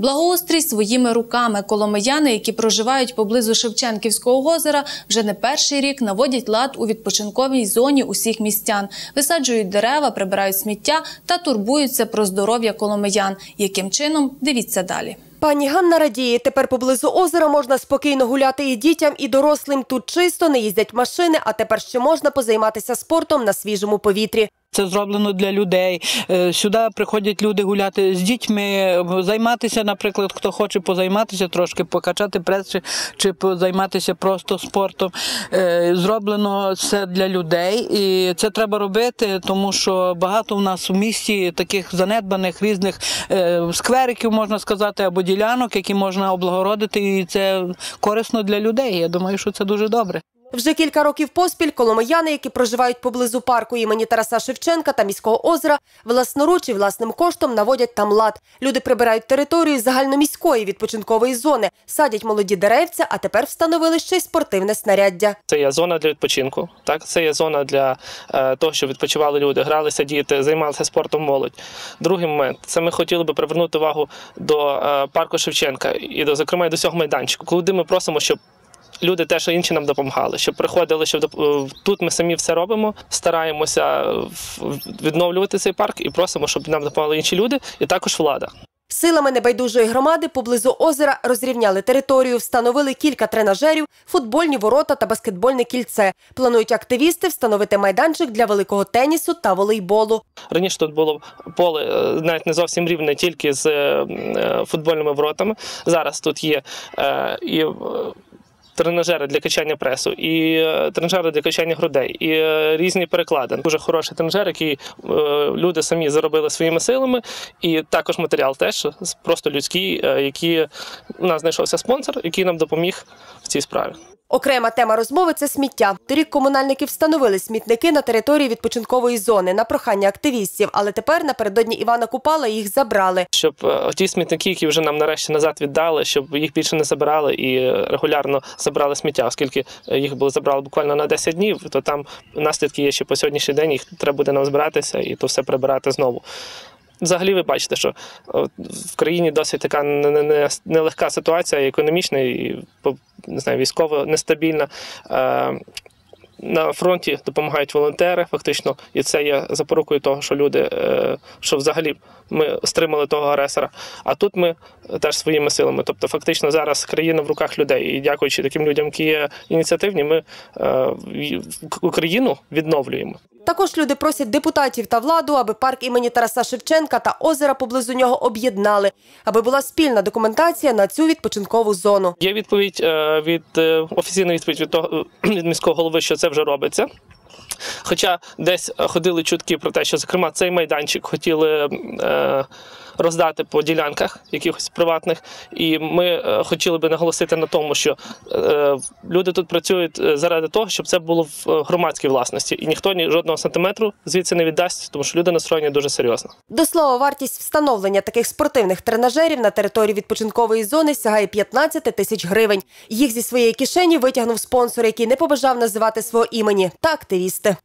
Благоустрій своїми руками. Коломияни, які проживають поблизу Шевченківського озера, вже не перший рік наводять лад у відпочинковій зоні усіх містян, висаджують дерева, прибирають сміття та турбуються про здоров'я коломиян. Яким чином дивіться далі. Пані Ганна радіє, тепер поблизу озера можна спокійно гуляти і дітям, і дорослим. Тут чисто не їздять машини, а тепер ще можна позайматися спортом на свіжому повітрі. Це зроблено для людей. Е, Сюди приходять люди гуляти з дітьми, займатися, наприклад, хто хоче позайматися трошки, покачати прес чи, позайматися просто спортом. Е, Зроблено це для людей, і це треба робити, тому що багато в нас у місті таких занедбаних різних е, сквериків, можна сказати, або ділянок, які можна облагородити, і це корисно для людей. Я думаю, що це дуже добре. Вже кілька років поспіль коломияни, які проживають поблизу парку імені Тараса Шевченка та міського озера, власноруч і власним коштом наводять там лад. Люди прибирають територію загальноміської відпочинкової зони, садять молоді деревця, а тепер встановили ще й спортивне снаряддя. Це є зона для відпочинку. Так, це є зона для е, того, щоб відпочивали люди, гралися діти, займалися спортом молодь. Другий момент це ми хотіли би привернути увагу до е, парку Шевченка і до зокрема до цього майданчику, коли ми просимо, щоб. Люди теж інші нам допомагали, щоб приходили, щоб е, тут ми самі все робимо, стараємося е, відновлювати цей парк і просимо, щоб нам допомагали інші люди, і також влада. Силами небайдужої громади поблизу озера розрівняли територію, встановили кілька тренажерів, футбольні ворота та баскетбольне кільце. Планують активісти встановити майданчик для великого тенісу та волейболу. Раніше тут було поле е, навіть не зовсім рівне, тільки з футбольними воротами. Зараз тут є і тренажери для качання пресу, і е, тренажери для качання грудей, і е, різні переклади. Дуже хороший тренажер, який е, люди самі заробили своїми силами, і також матеріал теж просто людський, який у нас знайшовся спонсор, який нам допоміг в цій справі. Окрема тема розмови це сміття. Торік комунальники встановили смітники на території відпочинкової зони на прохання активістів, але тепер напередодні Івана Купала їх забрали. щоб е, ті смітники, які вже нам нарешті назад віддали, щоб їх більше не забирали і е, регулярно забрали сміття, оскільки е, їх було забрали буквально на 10 днів, то там наслідки є ще по сьогоднішній день. Їх треба буде нам збиратися і то все прибирати знову. Взагалі, ви бачите, що в країні досить така не- не- не- нелегка ситуація, економічна і не знаю, військово нестабільна. Е, на фронті допомагають волонтери, фактично, і це є запорукою того, що люди, е, що взагалі ми стримали того агресора. А тут ми теж своїми силами. Тобто, фактично, зараз країна в руках людей. І дякуючи таким людям, які є ініціативні, ми е, Україну відновлюємо. Також люди просять депутатів та владу, аби парк імені Тараса Шевченка та озера поблизу нього об'єднали, аби була спільна документація на цю відпочинкову зону. Є відповідь е, від офіційної офіційна відповідь від того від міського голови, що це вже робиться. Хоча десь е, ходили чутки про те, що зокрема цей майданчик хотіли е, роздати по ділянках якихось приватних, і ми е, хотіли би наголосити на тому, що е, люди тут працюють е, заради того, щоб це було в громадській власності, і ніхто ні жодного сантиметру звідси не віддасть, тому що люди настроєні дуже серйозно. До слова, вартість встановлення таких спортивних тренажерів на території відпочинкової зони сягає 15 тисяч гривень. Їх зі своєї кишені витягнув спонсор, який не побажав називати свого імені та активісти.